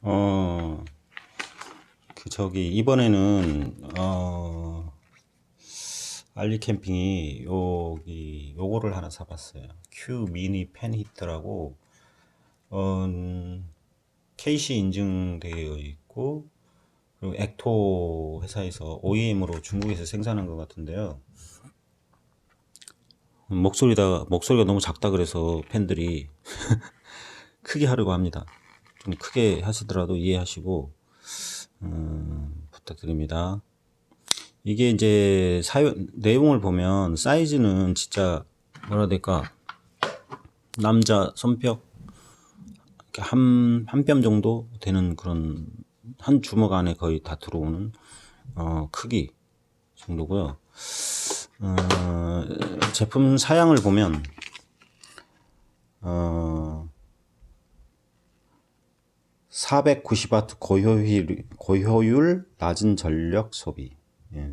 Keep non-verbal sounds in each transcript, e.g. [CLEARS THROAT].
어, 그 저기 이번에는 어 알리 캠핑이 여기 요거를 하나 사봤어요. 큐 미니 펜 히터라고 어 KC 인증되어 있고 그리고 액토 회사에서 OEM으로 중국에서 생산한 것 같은데요. 목소리다 목소리가 너무 작다 그래서 팬들이 [LAUGHS] 크게 하려고 합니다. 좀 크게 하시더라도 이해하시고 음, 부탁드립니다. 이게 이제 사용 내용을 보면 사이즈는 진짜 뭐라 될까 남자 손뼉 한한 뼘 정도 되는 그런 한 주먹 안에 거의 다 들어오는 어, 크기 정도고요. 어, 제품 사양을 보면 어, 490와트 고효율, 고효율 낮은 전력 소비. 예.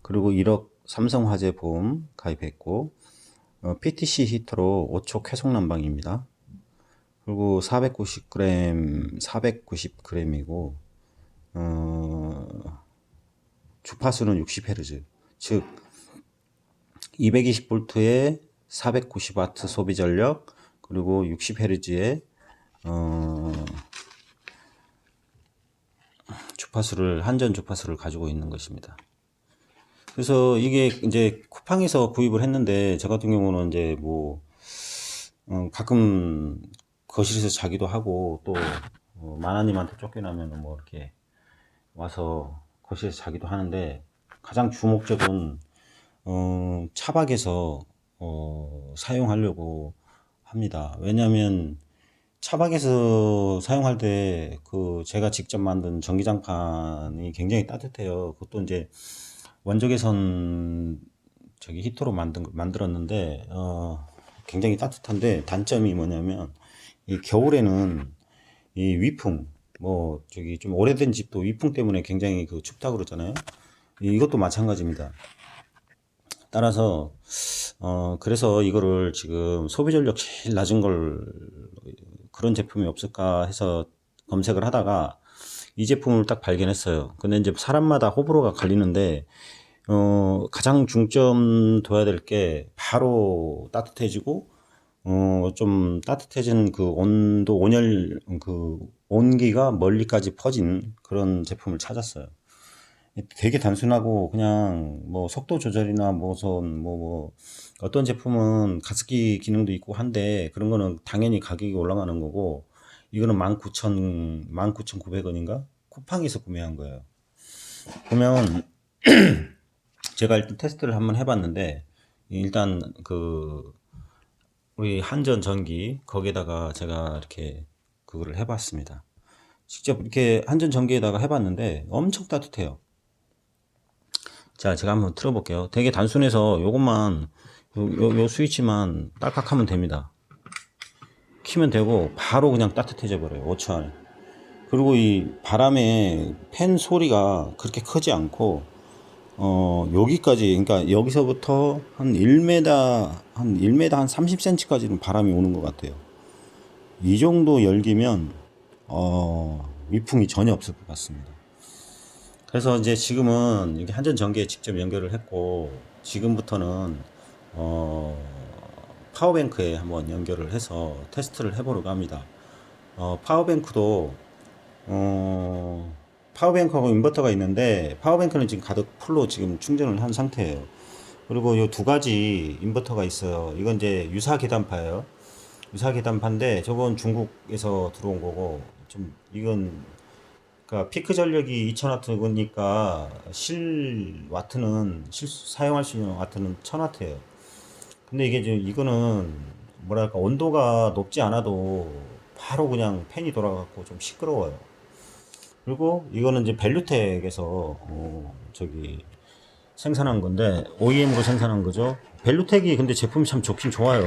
그리고 1억 삼성화재 보험 가입했고, 어, PTC 히터로 5초 쾌속 난방입니다. 그리고 490g, 490g이고, 어, 주파수는 60Hz. 즉, 220V에 490W 소비 전력, 그리고 60Hz에, 어, 주파수를 한전 주파수를 가지고 있는 것입니다. 그래서 이게 이제 쿠팡에서 구입을 했는데 저 같은 경우는 이제 뭐 어, 가끔 거실에서 자기도 하고 또 어, 마나님한테 쫓겨나면 뭐 이렇게 와서 거실에서 자기도 하는데 가장 주목적은 어, 차박에서 어, 사용하려고 합니다. 왜냐하면 차박에서 사용할 때 그 제가 직접 만든 전기장판이 굉장히 따뜻해요. 그것도 이제 원적외선 저기 히터로 만든 만들었는데 어 굉장히 따뜻한데 단점이 뭐냐면 이 겨울에는 이 위풍 뭐 저기 좀 오래된 집도 위풍 때문에 굉장히 그 춥다 그러잖아요. 이것도 마찬가지입니다. 따라서 어 그래서 이거를 지금 소비 전력 제일 낮은 걸 그런 제품이 없을까 해서 검색을 하다가 이 제품을 딱 발견했어요. 근데 이제 사람마다 호불호가 갈리는데 어 가장 중점 둬야 될 게 바로 따뜻해지고 어 좀 따뜻해진 그 온도 온열 그 온기가 멀리까지 퍼진 그런 제품을 찾았어요. 되게 단순하고 그냥 뭐 속도 조절이나 무슨 뭐, 뭐 어떤 제품은 가습기 기능도 있고 한데 그런 거는 당연히 가격이 올라가는 거고 이거는 19,000 19,900원인가 쿠팡에서 구매한 거예요. 보면 [CLEARS THROAT] 제가 일단 테스트를 한번 해봤는데 일단 그 우리 한전 전기 거기에다가 제가 이렇게 그거를 해봤습니다. 직접 이렇게 한전 전기에다가 해봤는데 엄청 따뜻해요. 자, 제가 한번 틀어볼게요. 되게 단순해서 요것만, 요, 요, 요 스위치만 딸깍 하면 됩니다. 키면 되고, 바로 그냥 따뜻해져 버려요. 5초 안에. 그리고 이 바람의 팬 소리가 그렇게 크지 않고, 어, 여기까지, 그러니까 여기서부터 한 1m, 한 1m 한 30cm까지는 바람이 오는 것 같아요. 이 정도 열기면, 어, 위풍이 전혀 없을 것 같습니다. 그래서 이제 지금은 이게 한전 전기에 직접 연결을 했고 지금부터는 어 파워뱅크에 한번 연결을 해서 테스트를 해보려고 합니다. 어 파워뱅크도 어 파워뱅크하고 인버터가 있는데 파워뱅크는 지금 가득 풀로 지금 충전을 한 상태예요. 그리고 이두 가지 인버터가 있어요. 이건 이제 유사 계단파예요. 유사 계단파인데 저건 중국에서 들어온 거고 좀 이건 그러니까 피크 전력이 2000와트니까 실 와트는 실 사용할 수 있는 와트는 1000와트예요. 근데 이게 이제 이거는 뭐랄까 온도가 높지 않아도 바로 그냥 팬이 돌아가고 좀 시끄러워요. 그리고 이거는 이제 벨루텍에서 어 저기 생산한 건데 OEM으로 생산한 거죠. 벨루텍이 근데 제품이 참 좋긴 좋아요.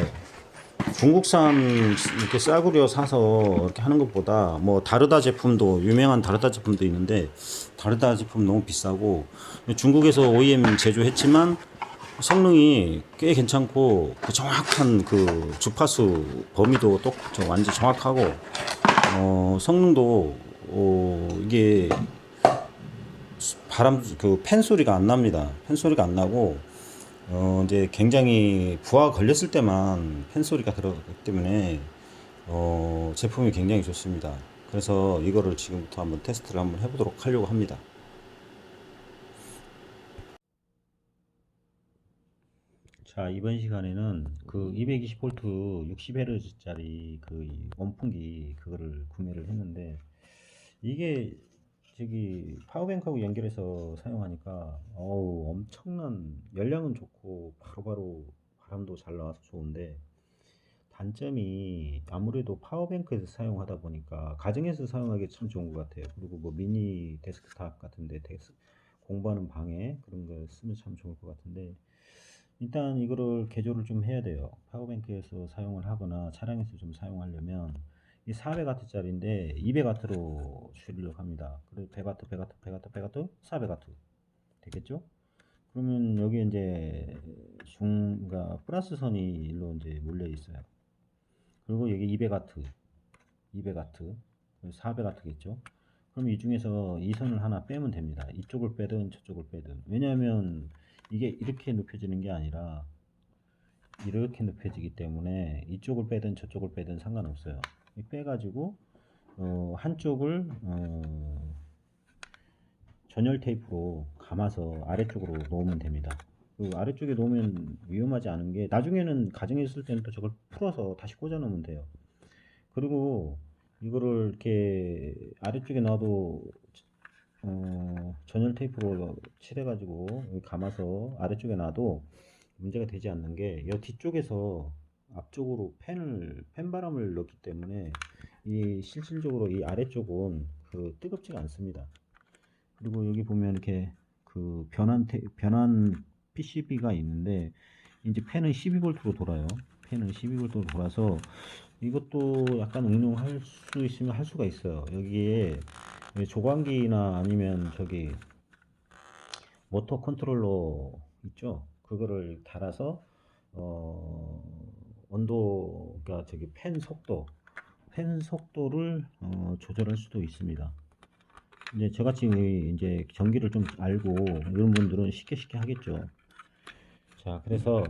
중국산 이렇게 싸구려 사서 이렇게 하는 것보다 뭐 다르다 제품도 유명한 다르다 제품도 있는데 다르다 제품 너무 비싸고 중국에서 OEM 제조했지만 성능이 꽤 괜찮고 그 정확한 그 주파수 범위도 또 완전 정확하고 어 성능도 어, 이게 바람 그 팬 소리가 안 납니다. 팬 소리가 안 나고 어 이제 굉장히 부하가 걸렸을 때만 팬 소리가 들어가기 때문에 어 제품이 굉장히 좋습니다. 그래서 이거를 지금부터 한번 테스트를 한번 해보도록 하려고 합니다. 자, 이번 시간에는 그 220V 60Hz짜리 그 원풍기 그거를 구매를 했는데 이게 저기 파워뱅크하고 연결해서 사용하니까 어우 엄청난 연량은 좋고 바로바로 바람도 잘 나와서 좋은데 단점이 아무래도 파워뱅크에서 사용하다 보니까 가정에서 사용하기 참 좋은 것 같아요. 그리고 뭐 미니 데스크탑 같은데 데스, 공부하는 방에 그런 거 쓰면 참 좋을 것 같은데 일단 이거를 개조를 좀 해야 돼요. 파워뱅크에서 사용을 하거나 차량에서 좀 사용하려면 이 400W짜리인데 200W로 줄이려고 합니다. 그래서 100W, 100W, 100W, 100W, 400W 되겠죠? 그러면 여기 이제 중, 그러니까 플러스 선이 일로 이제 몰려 있어요. 그리고 여기 200W, 200W, 400W겠죠? 그럼 이 중에서 이 선을 하나 빼면 됩니다. 이쪽을 빼든 저쪽을 빼든. 왜냐하면 이게 이렇게 눕혀지는 게 아니라 이렇게 눕혀지기 때문에 이쪽을 빼든 저쪽을 빼든 상관없어요. 이 빼가지고 어, 한쪽을 어, 전열 테이프로 감아서 아래쪽으로 놓으면 됩니다. 그 아래쪽에 놓으면 위험하지 않은 게 나중에는 가정에 있을 때는 또 저걸 풀어서 다시 꽂아 놓으면 돼요. 그리고 이거를 이렇게 아래쪽에 놔도 어, 전열 테이프로 칠해가지고 감아서 아래쪽에 놔도 문제가 되지 않는 게 이 뒤쪽에서 앞쪽으로 팬을 팬바람을 넣기 때문에 이 실질적으로 이 아래쪽은 그 뜨겁지가 않습니다. 그리고 여기 보면 이렇게 그 변환 테, 변환 PCB가 있는데 이제 팬은 12V로 돌아요. 팬은 12V로 돌아서 이것도 약간 응용할 수 있으면 할 수가 있어요. 여기에 조광기나 아니면 저기 모터 컨트롤러 있죠? 그거를 달아서 어 온도가 저기 팬 속도 팬 속도를 어, 조절할 수도 있습니다. 이제 저같이 이제 전기를 좀 알고 이런 분들은 쉽게 쉽게 하겠죠. 자, 그래서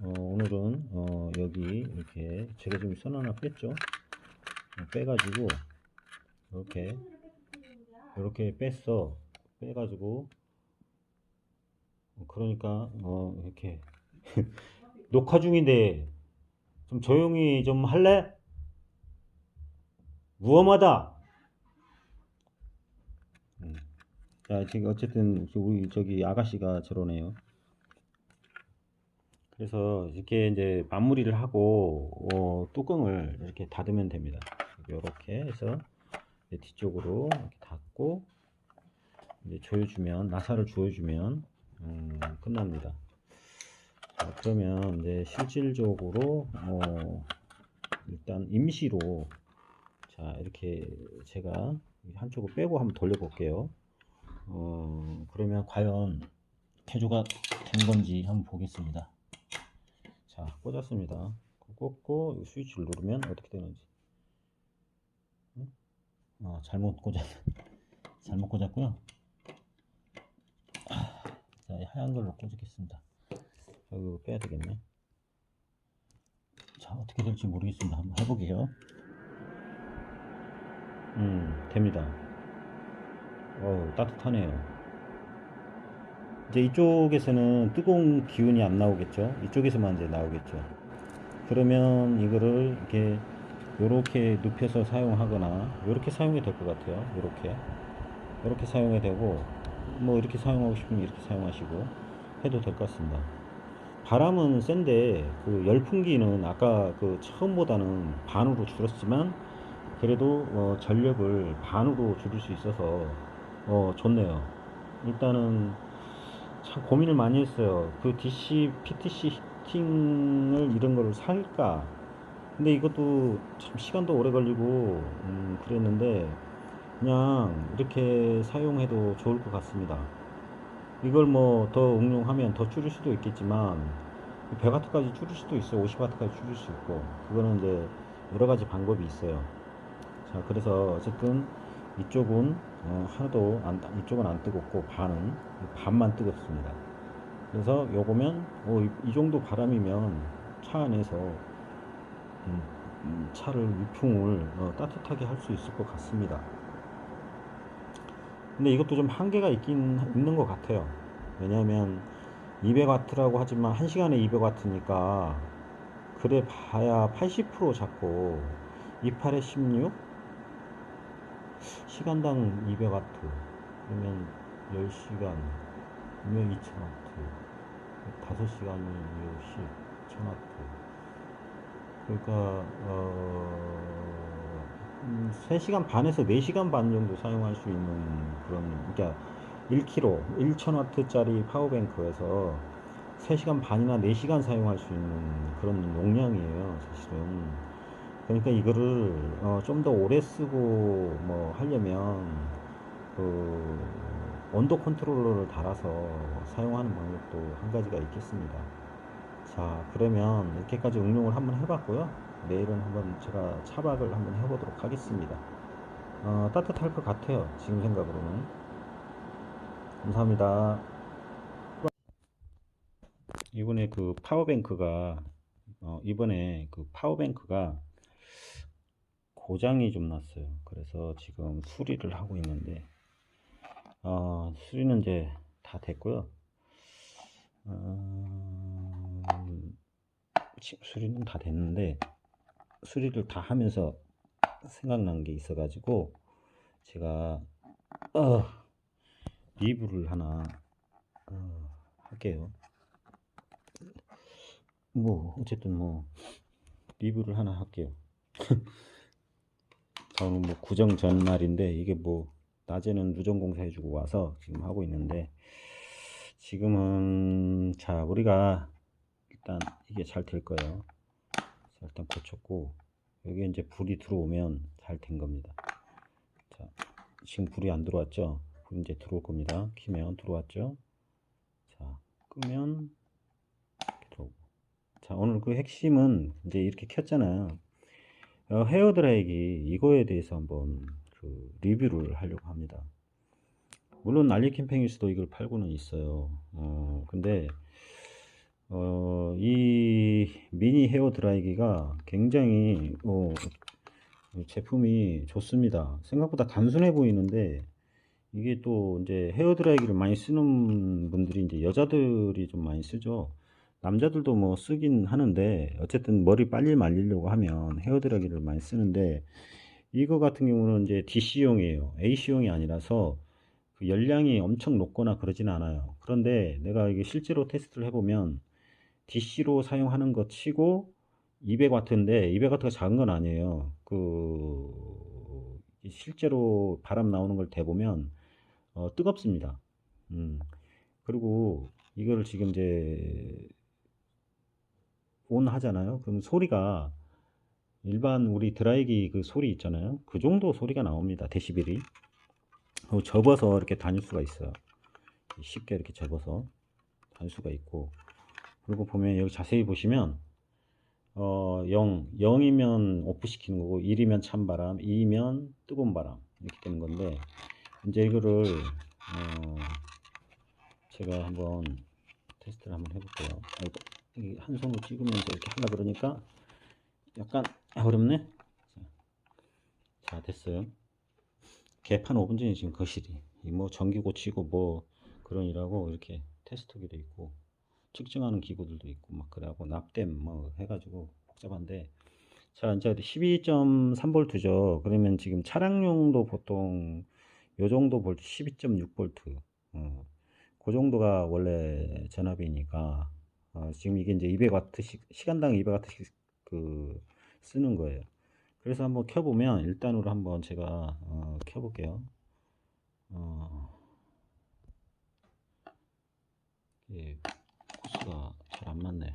어, 오늘은 어, 여기 이렇게 제가 좀선 하나 뺐죠. 어, 빼가지고 이렇게 이렇게 뺐어. 빼가지고 어, 그러니까 어 이렇게 [LAUGHS] 녹화 중인데 좀 조용히 좀 할래? 무엄하다. 음. 자 지금 어쨌든 우리 저기 아가씨가 저러네요. 그래서 이렇게 이제 마무리를 하고 어, 뚜껑을 이렇게 닫으면 됩니다. 이렇게 해서 뒤쪽으로 이렇게 닫고 이제 조여주면 나사를 조여주면 음, 끝납니다. 자, 그러면 이제 실질적으로 어, 일단 임시로 자 이렇게 제가 한쪽을 빼고 한번 돌려볼게요. 어, 그러면 과연 개조가 된 건지 한번 보겠습니다. 자 꽂았습니다. 꽂고 이 스위치를 누르면 어떻게 되는지. 응? 아 잘못 꽂았 잘못 꽂았고요. 자 하얀 걸로 꽂겠습니다. 이거 빼야 되겠네. 자 어떻게 될지 모르겠습니다. 한번 해보게요. 음 됩니다. 어우 따뜻하네요. 이제 이쪽에서는 뜨거운 기운이 안 나오겠죠. 이쪽에서만 이제 나오겠죠. 그러면 이거를 이렇게 요렇게 눕혀서 사용하거나 요렇게 사용이 될 것 같아요. 요렇게 사용이 되고 뭐 이렇게 사용하고 싶으면 이렇게 사용하시고 해도 될 것 같습니다. 바람은 센데 그 열풍기는 아까 그 처음보다는 반으로 줄었지만 그래도 어 전력을 반으로 줄일 수 있어서 어 좋네요. 일단은 참 고민을 많이 했어요. 그 DC, PTC 히팅을 이런 거를 살까? 근데 이것도 참 시간도 오래 걸리고 음, 그랬는데 그냥 이렇게 사용해도 좋을 것 같습니다. 이걸 뭐 더 응용하면 더 줄일 수도 있겠지만 100W까지 줄일 수도 있어요. 50W까지 줄일 수 있고 그거는 이제 여러 가지 방법이 있어요. 자 그래서 어쨌든 이쪽은 어, 하나도 안, 따- 이쪽은 안 뜨겁고 반은 반만 뜨겁습니다. 그래서 요거면 어, 이, 이 정도 바람이면 차 안에서 음, 음, 차를 위풍을 어, 따뜻하게 할 수 있을 것 같습니다. 근데 이것도 좀 한계가 있긴 있는 것 같아요. 왜냐하면 200와트라고 하지만 1시간에 200와트니까 그래 봐야 80% 잡고 28에 16 시간당 200와트. 그러면 10시간 그러면 2000와트. 5시간이 10, 1000와트. 그러니까 어, 음, 3시간 반에서 4시간 반 정도 사용할 수 있는 그런 그러니까 1kg 1000와트짜리 파워뱅크에서 3시간 반이나 4시간 사용할 수 있는 그런 용량이에요 사실은 그러니까 이거를 어, 좀 더 오래 쓰고 뭐 하려면 그 온도 컨트롤러를 달아서 사용하는 방법도 한 가지가 있겠습니다. 자, 그러면 이렇게까지 응용을 한번 해봤고요. 내일은 한번 제가 차박을 한번 해보도록 하겠습니다. 어, 따뜻할 것 같아요. 지금 생각으로는. 감사합니다. 이번에 그 파워뱅크가 어, 이번에 그 파워뱅크가 고장이 좀 났어요. 그래서 지금 수리를 하고 있는데 어, 수리는 이제 다 됐고요. 어, 지금 수리는 다 됐는데 수리를 다 하면서 생각난 게 있어가지고 제가 어, 리뷰를 하나 어, 할게요. 뭐 어쨌든 뭐 리뷰를 하나 할게요. [LAUGHS] 저는 뭐 구정 전날인데 이게 뭐 낮에는 누전 공사 해주고 와서 지금 하고 있는데 지금은 자 우리가 일단 이게 잘 될 거예요. 자, 일단 고쳤고 여기 이제 불이 들어오면 잘 된 겁니다. 자 지금 불이 안 들어왔죠? 불 이제 들어올 겁니다. 키면 들어왔죠? 자 끄면 들어오고 자 오늘 그 핵심은 이제 이렇게 켰잖아요. 어, 헤어 드라이기 이거에 대해서 한번 그 리뷰를 하려고 합니다. 물론 알리 캠핑에서도 이걸 팔고는 있어요. 어, 근데 어, 이 미니 헤어 드라이기가 굉장히 어, 제품이 좋습니다. 생각보다 단순해 보이는데 이게 또 이제 헤어 드라이기를 많이 쓰는 분들이 이제 여자들이 좀 많이 쓰죠. 남자들도 뭐 쓰긴 하는데 어쨌든 머리 빨리 말리려고 하면 헤어 드라이기를 많이 쓰는데 이거 같은 경우는 이제 DC용이에요. AC용이 아니라서 그 열량이 엄청 높거나 그러진 않아요. 그런데 내가 이게 실제로 테스트를 해보면 DC로 사용하는 것 치고 200와트인데 200와트가 작은 건 아니에요. 그 실제로 바람 나오는 걸 대보면 어, 뜨겁습니다. 음. 그리고 이거를 지금 이제 온 하잖아요. 그럼 소리가 일반 우리 드라이기 그 소리 있잖아요. 그 정도 소리가 나옵니다. 데시벨이. 접어서 이렇게 다닐 수가 있어요. 쉽게 이렇게 접어서 다닐 수가 있고. 그리고 보면 여기 자세히 보시면 어, 0, 0이면 오프 시키는 거고 1이면 찬바람, 2면 뜨거운 바람 이렇게 되는 건데 이제 이거를 어, 제가 한번 테스트를 한번 해볼게요. 이게 한 손으로 찍으면서 이렇게 하려 그러니까 약간 어렵네. 자, 자, 됐어요. 개판 5분 전에 지금 거실이 이뭐 전기 고치고 뭐 그러니라고 이렇게 테스트기도 있고 측정하는 기구들도 있고 막 그래갖고 납땜 뭐 해가지고 복잡한데 자 이제 12.3V죠. 그러면 지금 차량용도 보통 요 정도 볼트 12.6V 어, 그 정도가 원래 전압이니까 어, 지금 이게 이제 200와트 시, 시간당 200와트씩 그 쓰는 거예요. 그래서 한번 켜보면 일단으로 한번 제가 어, 켜볼게요. 어, 예, 포커스가 잘 안 맞네.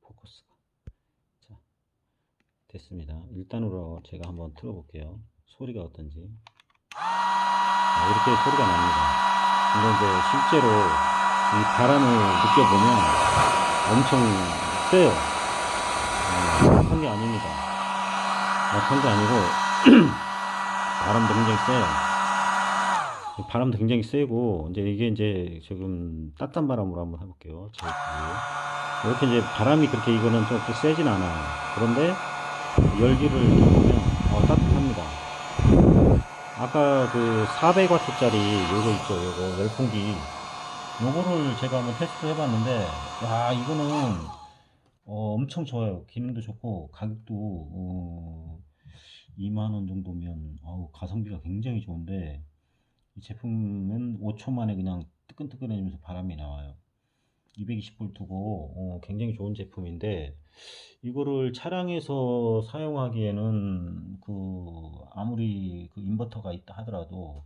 포커스가. 자, 됐습니다. 일단으로 제가 한번 틀어 볼게요. 소리가 어떤지. 아, 이렇게 소리가 납니다. 근데 이제 실제로 이 바람을 느껴보면 엄청 세요. 어, 약한 게 아닙니다. 약한 게 아니고 [CLEARS THROAT] 바람도 굉장히 세요. 바람도 굉장히 세고 이제 이게 이제 지금 따뜻한 바람으로 한번 해볼게요. 제 귀에. 이렇게 이제 바람이 그렇게 이거는 좀 세진 않아요. 그런데 열기를 보면 어, 따뜻합니다. 아까 그 400와트짜리 요거 있죠, 요거 열풍기. 요거를 제가 한번 테스트 해봤는데, 야 이거는 어, 엄청 좋아요. 기능도 좋고 가격도 어, 2만 원 정도면 아우 가성비가 굉장히 좋은데 이 제품은 5초 만에 그냥 뜨끈뜨끈해지면서 바람이 나와요. 220볼트고 어, 굉장히 좋은 제품인데 이거를 차량에서 사용하기에는 그 아무리 그 인버터가 있다 하더라도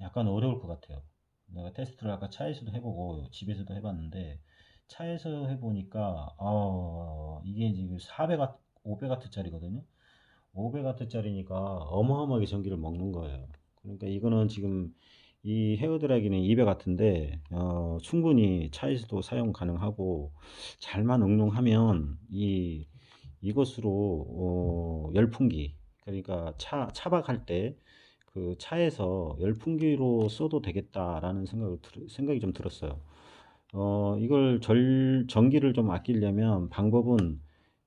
약간 어려울 것 같아요. 내가 테스트를 아까 차에서도 해보고 집에서도 해봤는데 차에서 해보니까 아 이게 지금 400W, 500W짜리거든요. 500W짜리니까 어마어마하게 전기를 먹는 거예요. 그러니까 이거는 지금 이 헤어드라이기는 200W인데 어, 충분히 차에서도 사용 가능하고 잘만 응용하면 이 이것으로 어, 열풍기 그러니까 차 차박할 때 그 차에서 열풍기로 써도 되겠다라는 생각을 들- 생각이 좀 들었어요. 어, 이걸 절, 전기를 좀 아끼려면 방법은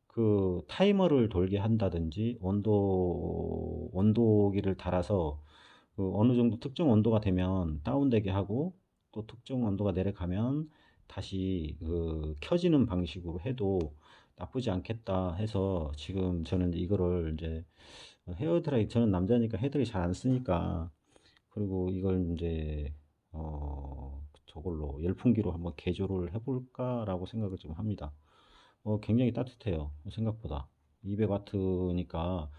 그 타이머를 돌게 한다든지 온도 온도기를 달아서 그 어느 정도 특정 온도가 되면 다운되게 하고 또 특정 온도가 내려가면 다시 그 켜지는 방식으로 해도 나쁘지 않겠다 해서 지금 저는 이거를 이제 헤어드라이 저는 남자니까 헤어드라이 잘 안 쓰니까 그리고 이걸 이제 어 저걸로 열풍기로 한번 개조를 해볼까라고 생각을 좀 합니다. 어, 굉장히 따뜻해요. 생각보다. 200와트니까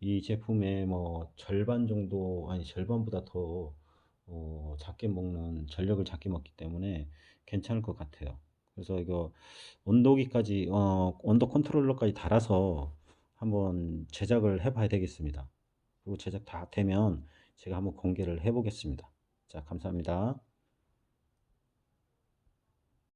이 제품의 뭐 절반 정도, 아니 절반보다 더 어, 작게 먹는, 전력을 작게 먹기 때문에 괜찮을 것 같아요. 그래서 이거 온도기까지, 어, 온도 컨트롤러까지 달아서 한번 제작을 해봐야 되겠습니다. 그리고 제작 다 되면 제가 한번 공개를 해보겠습니다. 자, 감사합니다.